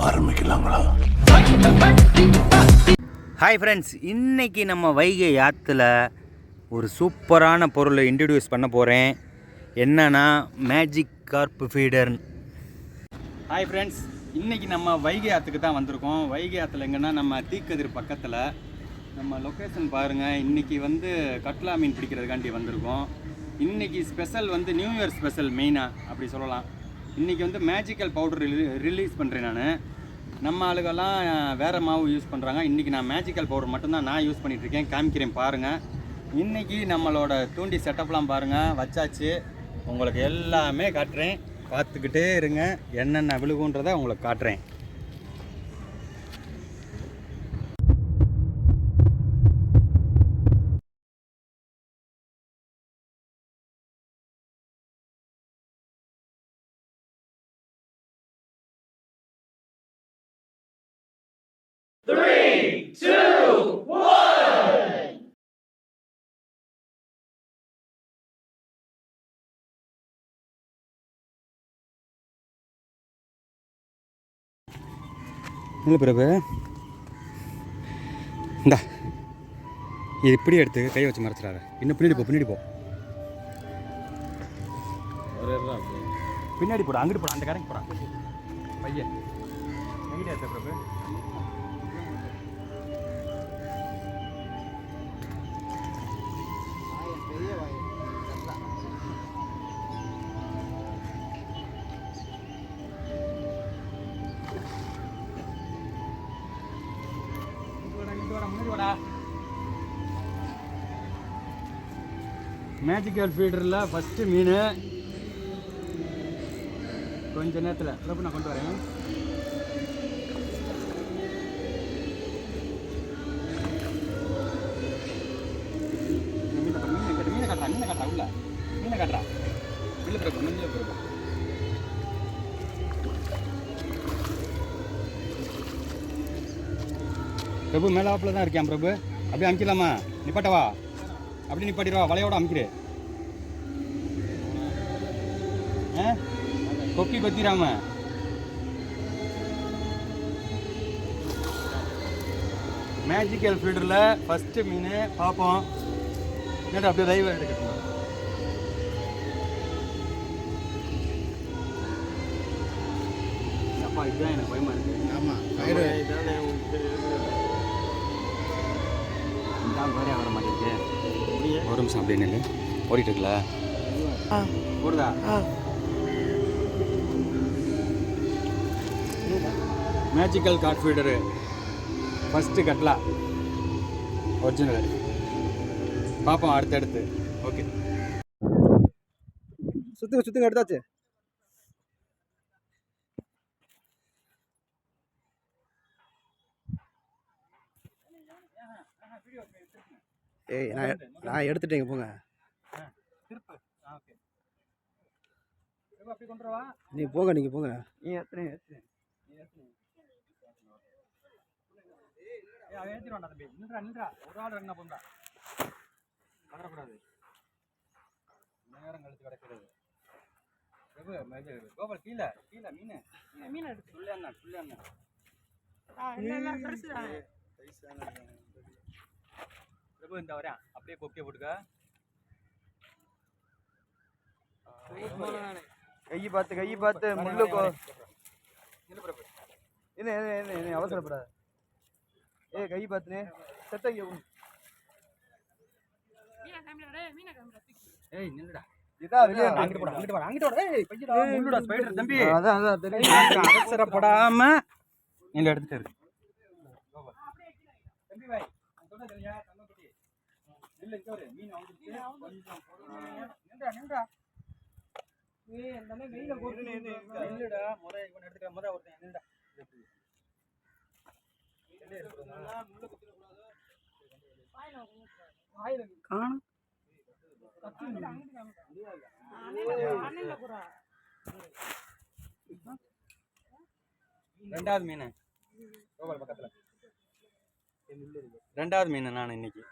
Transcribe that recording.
ஆரம்பிக்கலாங்களா? Hi friends இன்னைக்கு நம்ம வைகை ஆற்றுல ஒரு சூப்பரான பொருளை இன்ட்ரடியூஸ் பண்ண போகிறேன் என்னன்னா magic carp feeder hi friends இன்னைக்கு நம்ம வைகை ஆற்றுக்கு தான் வந்திருக்கோம். வைகை ஆற்றுல எங்கன்னா நம்ம தீக்கதிர் பக்கத்தில் நம்ம லொக்கேஷன் பாருங்கள் இன்றைக்கி வந்து கட்லா மீன் பிடிக்கிறதுக்காண்டி வந்திருக்கோம். இன்றைக்கி ஸ்பெஷல் வந்து நியூ இயர் ஸ்பெஷல் மெயினாக அப்படி சொல்லலாம். இன்றைக்கி வந்து மேஜிக்கல் பவுடர் ரிலீஸ் பண்ணுறேன் நான். நம்ம ஆளுகெல்லாம் வேறு மாவு யூஸ் பண்ணுறாங்க இன்றைக்கி நான் மேஜிக்கல் பவுடர் மட்டும்தான் நான் யூஸ் பண்ணிகிட்ருக்கேன் இருக்கேன். காமிக்கிறேன் பாருங்கள் இன்றைக்கி நம்மளோட தூண்டி செட்டப்லாம் பாருங்கள் வச்சாச்சு. உங்களுக்கு எல்லாமே காட்டுறேன். பார்த்துக்கிட்டே இருங்க. என்னென்ன விழுகுன்றதை உங்களுக்கு காட்டுறேன். இல்லை பிரபு? இந்தா. இது இப்படி எடுத்து கை வச்சு மறைச்சிடாத. இன்னும் பின்னாடி போ பின்னாடி போ. பின்னாடி போடா அங்கிட்டு போடா அந்த கடைக்கு போடா. பையன். எங்கிட்ட எடுத்த பிரபு? மேஜிக்கல் ஃபீடரில் ஃபஸ்ட்டு மீன். கொஞ்ச நேரத்தில். பிரபு நான் கொண்டு வரேன். மீனை பாரு, மீனை காட்டு, மீனை காட்டுறா மீனை உள்ள. மீனை காட்டுறா. பிரபு மேலாப்பில் தான் இருக்கேன் பிரபு. அப்படியே அமுக்கலாமா நிப்பாட்டவா? அப்படி நிப்பாட்டிடுவா வலையோட அமுக்கிடு. ஆ? கொக்கி கொத்திராம மேஜிக்கல் ஃபீல்டரில் ஃபஸ்ட்டு மீன் பார்ப்போம் என்னடா அப்படியே லைவ் எடுக்கட்டுமா? அப்பா இதுதான் எனக்கு பயமா இருக்கு. ஆமாம் தான் வேறையா வர மாட்டேங்குது ஒரு நிமிஷம் அப்படியே நில்லு. ஓடிட்டு இருக்குல்ல? ஓடுதா? Magical carp feeder first catla original பார்ப்போம் அடுத்தடுத்து ஓகே சுத்துங்க சுத்துங்க எடுத்தாச்சு. ஏய் நான் நான் எடுத்துட்டேங்க போங்க. திருப்பு. ஓகே. அப்படி கொண்டு வா நீ போங்க நீங்க போங்க. நீ எத்தனை எத்தனை ஏத்திடுவான்டா தம்பி. நின்றா நின்றா ஒரு ஆள் என்ன போந்தா கதறக்கூடாது நேரம் கழிச்சு கிடக்கிறது. கோபால் கீழே கீழே மீன். மீன் மீன் எடுத்து சொல்லு அண்ணா சொல்லு அண்ணா. பிரபு இந்த வரேன். அப்படியே கொக்கே போட்டுக்க. கை பார்த்து கை பார்த்து முள்ளு என்ன என்ன என்ன என்ன அவசரப்படாத. ஏய் கை பார்த்துனே செத்த இங்க. ஏய் நில்லுடா. இதான் வெளியே அங்கிட்டு போடா அங்கிட்டு போடா. அங்கிட்டு போடா ஏய் பையடா முள்ளுடா ஸ்பைடர் தம்பி. அதான் அதான் தெரியும் அவசரப்படாம எடுத்துட்டு இரு சொன்னது இல்லையா கண்ணக்குட்டி நில்லு இங்க ஒரு மீன் வந்துருச்சு கொஞ்சம் பொறுமையா நின்றா நின்றா. ஏய் அந்த வெயில போட்டு நில்லுடா. முத இவன் எடுத்துக்க முத ஒருத்தன் நின்றா காணும். ரெண்டாவது மீன். ரெண்டாவது மீன் நான் இன்னைக்கு.